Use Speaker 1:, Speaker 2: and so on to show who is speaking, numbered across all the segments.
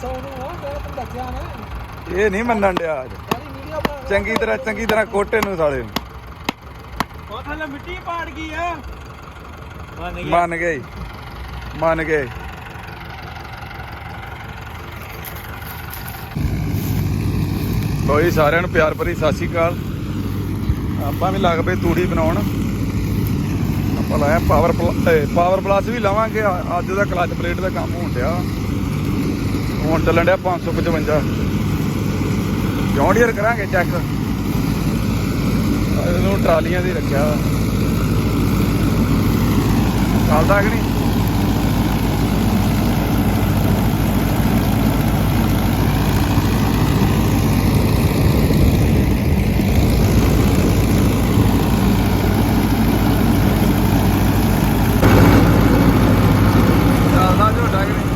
Speaker 1: ਸੋਨੂੰ ਉਹ ਮੈਂ ਤੈਨੂੰ ਦੱਸਿਆ ਨਾ
Speaker 2: ਇਹ ਨਹੀਂ ਮੰਨਣ ਡਿਆ ਅੱਜ।
Speaker 1: ਸਾਰੀ ਵੀਡੀਓ ਬਣਾ
Speaker 2: ਚੰਗੀ ਤਰ੍ਹਾਂ ਚੰਗੀ ਤਰ੍ਹਾਂ ਕੋਟੇ ਨੂੰ ਸਾਲੇ ਨੂੰ।
Speaker 1: ਉਹ ਥੱਲੇ ਮਿੱਟੀ ਪਾੜ ਗਈ ਆ। ਮੰਨ
Speaker 2: ਮੰਨ ਗਏ ਮੰਨ ਗਏ ਕੋਈ ਸਾਰਿਆਂ ਨੂੰ ਪਿਆਰ ਭਰੀ ਸਤਿ ਸ਼੍ਰੀ ਅਕਾਲ। ਆਪਾਂ ਵੀ ਲੱਗ ਪਏ ਤੂੜੀ ਬਣਾਉਣ। ਆਪਾਂ ਲਾਇਆ ਪਾਵਰ ਪਾਵਰ ਪਲੱਸ ਵੀ ਲਾਵਾਂਗੇ। ਅੱਜ ਦਾ ਕਲਚ ਪਲੇਟ ਦਾ ਕੰਮ ਹੋਣ ਡਿਆ। ਹੁਣ ਚੱਲਣ ਡਿਆ 555 ਜੌਂਡੀਅਰ ਕਰਾਂਗੇ ਚੈੱਕ ਇਹਨੂੰ ਟਰਾਲੀਆਂ ਦੀ ਰੱਖਿਆ। ਚੱਲਦਾ ਕਿ ਨਹੀਂ ਚੱਲਦਾ ਝੋਟਾ ਕਿ ਨਹੀਂ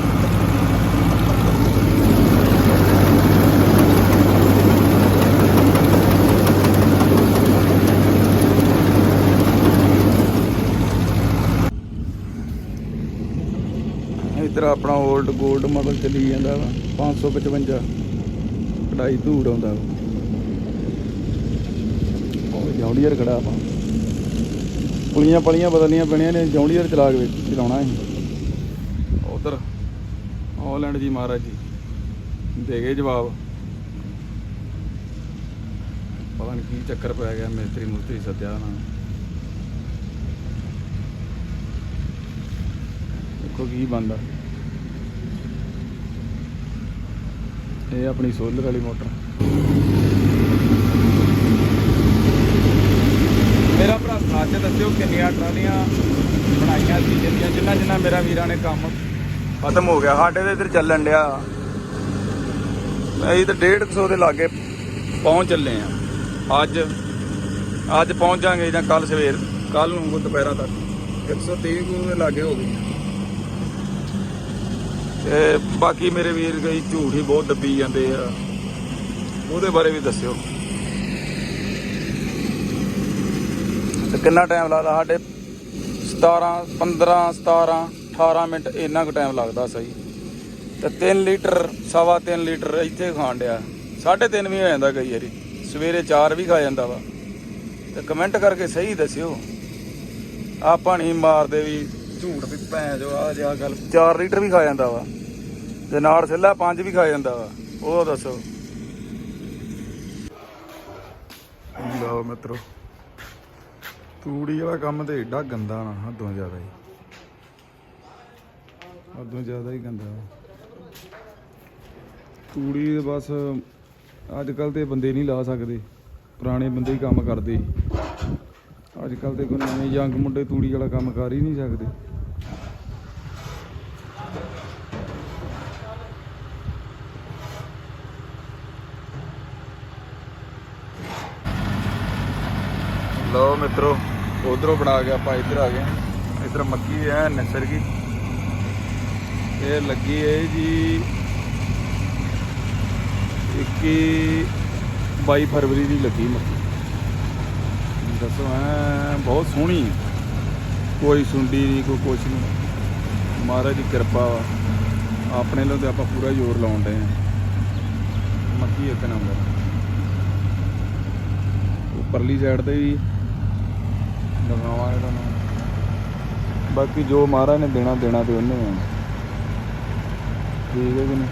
Speaker 2: ਇਧਰ ਆਪਣਾ 올ਡ 골ਡ ਮਾਡਲ ਚੱਲੀ ਜਾਂਦਾ ਵਾ 555 ਕਢਾਈ ਧੂੜ ਆਉਂਦਾ ਉਹ ਜੌਂਡੀਅਰ ਖੜਾ ਆਪਾਂ। ਪੁਲੀਆਂ ਪਲੀਆਂ ਬਦਲਣੀਆਂ ਪੈਣੀਆਂ ਨੇ ਜੌਂਡੀਅਰ ਚਲਾ ਕੇ ਚਲਾਉਣਾ ਹੈ ਉਧਰ ਹਾਲੈਂਡ ਜੀ ਮਹਾਰਾਜ ਜੀ। ਦੇ ਗਏ ਜਵਾਬ। ਪਤਾ ਨਹੀਂ ਕੀ ਚੱਕਰ ਪੈ ਗਿਆ ਮਿਸਤਰੀ ਮੁਸਤਰੀ ਸੱਦਿਆ ਉਹਨਾਂ ਨੇ। ਦੇਖੋ ਕੀ ਬੰਦਾ ਇਹ ਆਪਣੀ ਸੋਲਰ ਵਾਲੀ ਮੋਟਰ। ਮੇਰਾ ਭਰਾ ਸਾਥ ਦੱਸਿਓ ਕਿੰਨੀਆਂ ਟਰਾਲੀਆਂ ਬਣਾਈਆਂ ਸੀ, ਜਿੰਨੀਆਂ ਜਿੰਨਾ ਜਿੰਨਾ ਮੇਰਾ ਵੀਰਾਂ ਨੇ ਕੰਮ ਖਤਮ ਹੋ ਗਿਆ। ਸਾਡੇ ਤੇ ਇੱਧਰ ਚੱਲਣ ਡਿਆ। ਅਸੀਂ ਤਾਂ 150 ਦੇ ਲਾਗੇ ਪਹੁੰਚ ਚੱਲੇ ਆ ਅੱਜ ਅੱਜ ਪਹੁੰਚ ਜਾਾਂਗੇ ਜਾਂ ਕੱਲ ਸਵੇਰ। ਕੱਲ ਨੂੰ ਦੁਪਹਿਰਾਂ ਤੱਕ। 130 ਕੁ ਦੇ ਲਾਗੇ ਹੋ ਗਏ। ਤੇ ਬਾਕੀ ਮੇਰੇ ਵੀਰ ਗਈ ਝੂਠ ਹੀ ਬਹੁਤ ਦੱਬੀ ਜਾਂਦੇ ਆ। ਉਹਦੇ ਬਾਰੇ ਵੀ ਦੱਸਿਓ। ਤੇ ਕਿੰਨਾ ਟਾਈਮ ਲੱਗਦਾ ਸਾਡੇ? 17 15 17 18 ਮਿੰਟ, ਇੰਨਾ ਕੁ ਟਾਈਮ ਲੱਗਦਾ ਸਹੀ। ਤੇ 3 ਲੀਟਰ, ਸਵਾ 3 ਲੀਟਰ ਇੱਥੇ ਖਾਣ ਡਿਆ। 3.5 ਵੀ ਹੋ ਜਾਂਦਾ ਕਈ ਵਾਰੀ। ਸਵੇਰੇ 4 ਵੀ ਖਾ ਜਾਂਦਾ ਵਾ। ਤੇ ਕਮੈਂਟ ਕਰਕੇ ਸਹੀ ਦੱਸਿਓ। ਆਪਾਂ ਨਹੀਂ ਮਾਰਦੇ ਵੀ ਝੂਠ ਵੀ ਭੈਣ ਜੋ ਆ ਜਿਆ ਗੱਲ। 4 ਲੀਟਰ ਵੀ ਖਾ ਜਾਂਦਾ ਵਾ। ਤੇ ਨਾਲ ਸਿੱਲਾ 5 ਵੀ ਖਾ ਜਾਂਦਾ ਵਾ। ਉਹ ਦੱਸੋ। ਲਓ ਮਿੱਤਰੋ ਤੂੜੀ ਵਾਲਾ ਕੰਮ ਤੇ ਏਡਾ ਗੰਦਾ ਨਾ ਹੱਦੋਂ ਜ਼ਿਆਦਾ ਹੀ। ਹੱਦੋਂ ਜ਼ਿਆਦਾ ਹੀ ਗੰਦਾ। ਤੂੜੀ ਬਸ ਅੱਜ ਕੱਲ ਤੇ ਬੰਦੇ ਨਹੀਂ ਲਾ ਸਕਦੇ। ਪੁਰਾਣੇ ਬੰਦੇ ਹੀ ਕੰਮ ਕਰਦੇ। ਸੀ ਅੱਜ ਕੱਲ ਦੇ ਕੋਈ ਨਵੇਂ ਯੰਗ ਮੁੰਡੇ ਤੂੜੀ ਵਾਲਾ ਕੰਮ ਕਰ ਹੀ ਨਹੀਂ ਸਕਦੇ। ਲਓ ਮਿੱਤਰੋ, ਉਧਰੋਂ ਬਣਾ ਕੇ ਆਪਾਂ ਇੱਧਰ ਆ ਗਏ। ਇੱਧਰ ਮੱਕੀ ਹੈ, ਨਸਰ ਕੀ ਇਹ ਲੱਗੀ ਹੈ ਜੀ 21 22 ਫਰਵਰੀ ਦੀ ਲੱਗੀ ਮੱਕੀ। ਦੱਸੋ ਐ ਬਹੁਤ ਸੋਹਣੀ। ਕੋਈ ਸੁੰਡੀ ਨਹੀਂ ਕੋਈ ਕੁਛ ਨਹੀਂ ਮਹਾਰਾਜ ਦੀ ਕਿਰਪਾ ਆਪਣੇ ਲੋ ਤੇ ਆਪਾਂ ਪੂਰਾ ਜ਼ੋਰ ਲਾਉਣ ਡਏ ਆ। ਮੱਕੀ ਇੱਕ ਨੰਬਰ। ਉੱਪਰਲੀ ਸਾਈਡ ਤੇ ਵੀ ਲਗਾਵਾਂਗੇ ਤੁਹਾਨੂੰ ਬਾਕੀ ਜੋ ਮਹਾਰਾਜ ਨੇ ਦੇਣਾ ਦੇਣਾ ਤੇ ਉਹਨੇ ਆ। ਠੀਕ ਹੈ ਕਿ ਨਹੀਂ?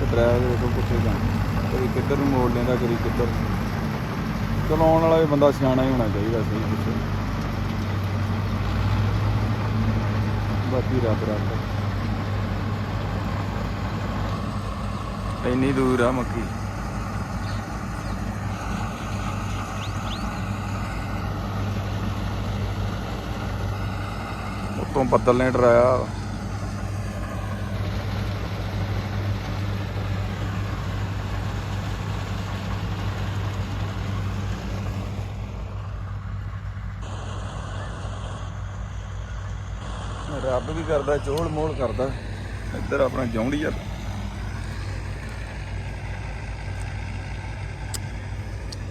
Speaker 2: ਤੇ ਡਰਾਈਵਰ ਦੇਖੋ ਕਿੱਥੇ ਕਦੀ ਕਿੱਧਰ ਨੂੰ ਮੋੜ ਲੈਂਦਾ, ਕਦੀ ਕਿੱਧਰ। ਚਲਾਉਣ ਵਾਲਾ ਵੀ ਬੰਦਾ ਸਿਆਣਾ ਹੀ ਹੋਣਾ ਚਾਹੀਦਾ ਸਹੀ ਪਿੱਛੇ। ਬਾਕੀ ਰੱਬ ਰੱਬ ਇੰਨੀ ਦੂਰ ਆ ਮੱਕੀ। ਉਤੋਂ ਬੱਦਲ ਨੇ ਡਰਾਇਆ। ਰੱਬ ਵੀ ਕਰਦਾ, ਚੋਲ ਮੋਲ ਕਰਦਾ। ਇੱਧਰ ਆਪਣਾ ਜੌਂਡੀ ਆ।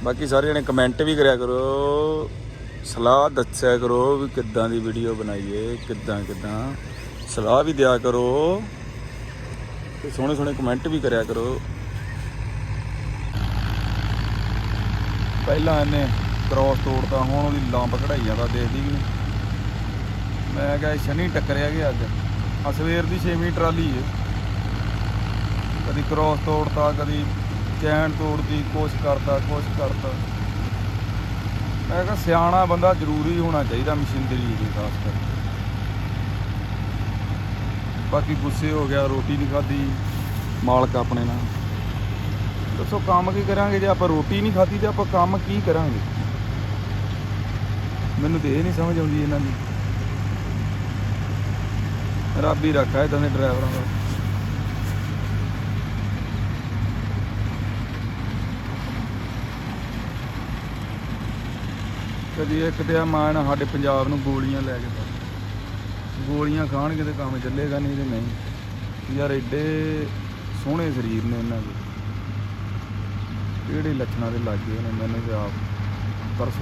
Speaker 2: ਬਾਕੀ ਸਾਰੇ ਜਣੇ ਕਮੈਂਟ ਵੀ ਕਰਿਆ ਕਰੋ। ਸਲਾਹ ਦੱਸਿਆ ਕਰੋ ਵੀ ਕਿੱਦਾਂ ਦੀ ਵੀਡੀਓ ਬਣਾਈਏ, ਕਿੱਦਾਂ ਕਿੱਦਾਂ। ਸਲਾਹ ਵੀ ਦਿਆ ਕਰੋ। ਤੇ ਸੋਹਣੇ ਸੋਹਣੇ ਕਮੈਂਟ ਵੀ ਕਰਿਆ ਕਰੋ। ਪਹਿਲਾਂ ਇਹਨੇ ਕ੍ਰੋਸ ਤੋੜਤਾ, ਹੁਣ ਉਹਦੀ ਲੰਬ ਕਢਾਈ ਜਾਂਦਾ ਦੇਖਦੀ ਕਿ ਨਹੀਂ ਮੈਂ ਕਿਹਾ ਸ਼ਨੀ ਟੱਕਰਿਆ ਗਿਆ ਅੱਜ। ਆ ਸਵੇਰ ਦੀ 6ਵੀਂ ਟਰਾਲੀ ਹੈ ਕਦੀ ਕ੍ਰੋਸ ਤੋੜਤਾ, ਕਦੀ ਚੈਨ ਤੋੜਦੀ ਕੁਛ ਕਰਤਾ ਕੁਛ ਕਰਤਾ। ਮੈਂ ਕਿਹਾ ਸਿਆਣਾ ਬੰਦਾ ਜ਼ਰੂਰੀ ਹੋਣਾ ਚਾਹੀਦਾ ਮਸ਼ੀਨਰੀ ਦੀ, ਖਾਸ ਕਰ ਬਾਕੀ ਗੁੱਸੇ ਹੋ ਗਿਆ, ਰੋਟੀ ਨਹੀਂ ਖਾਧੀ, ਮਾਲਕ ਆਪਣੇ ਨਾਲ। ਦੱਸੋ ਕੰਮ ਕੀ ਕਰਾਂਗੇ? ਜੇ ਆਪਾਂ ਰੋਟੀ ਨਹੀਂ ਖਾਧੀ ਤੇ ਆਪਾਂ ਕੰਮ ਕੀ ਕਰਾਂਗੇ? ਮੈਨੂੰ ਤੇ ਇਹ ਨਹੀਂ ਸਮਝ ਆਉਂਦੀ ਇਹਨਾਂ ਦੀ। ਰੱਬ ਹੀ ਰੱਖਾ ਇਦਾਂ ਦੇ ਡਰਾਈਵਰਾਂ ਦਾ। ਕਦੀ ਇੱਕ ਤੇ ਆ ਮਾਂ ਨਾ ਸਾਡੇ ਪੰਜਾਬ ਨੂੰ ਗੋਲੀਆਂ ਲੈ ਕੇ ਗੋਲੀਆਂ ਖਾਣਗੇ ਤੇ ਕੰਮ ਚੱਲੇਗਾ ਨਹੀਂ ਤੇ ਨਹੀਂ। ਯਾਰ ਐਡੇ ਸੋਹਣੇ ਸਰੀਰ ਨੇ ਇਹਨਾਂ ਦੇ। ਕਿਹੜੇ ਲੱਛਣਾਂ ਦੇ ਲੱਗੇ ਨੇ, ਮੈਨੂੰ ਤੇ ਆਪ ਤਰਸ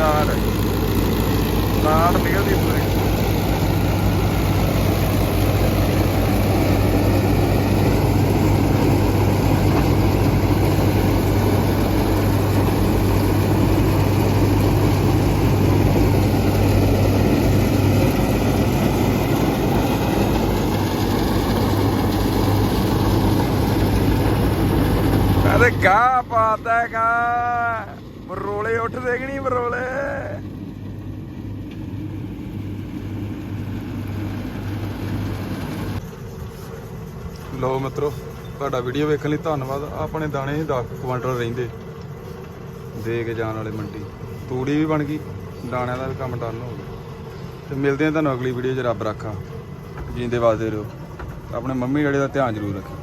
Speaker 2: ਆਉਂਦਾ ਲਾੜ ਨਿਕਲਦੀ ਨਿਕਲਦੀ ਪੂਰੀ। ਅਰੇ ਗਾ ਪਾਤਾ ਹੈਗਾ ਬਰੋਲੇ ਉੱਠਦੇ ਕਿ ਨਹੀਂ ਬਰੋਲੇ? ਲੋ ਮਿੱਤਰੋ, ਤੁਹਾਡਾ ਵੀਡੀਓ ਵੇਖਣ ਲਈ ਧੰਨਵਾਦ। ਆਪਣੇ ਦਾਣੇ ਹੀ 10 ਕੁਆਂਟਲ ਰਹਿੰਦੇ। ਦੇ ਕੇ ਜਾਣ ਵਾਲੇ ਮੰਡੀ। ਤੂੜੀ ਵੀ ਬਣ ਗਈ, ਦਾਣਿਆਂ ਦਾ ਵੀ ਕੰਮ ਡਨ ਹੋ ਗਿਆ। ਤੇ ਮਿਲਦੇ ਹਾਂ ਤੁਹਾਨੂੰ ਅਗਲੀ ਵੀਡੀਓ 'ਚ, ਰੱਬ ਰੱਖਾ। ਜੀਂਦੇ ਵਾਸਦੇ ਰਹੋ। ਆਪਣੇ ਮੰਮੀ ਡੈਡੀ ਦਾ ਧਿਆਨ ਜ਼ਰੂਰ ਰੱਖੋ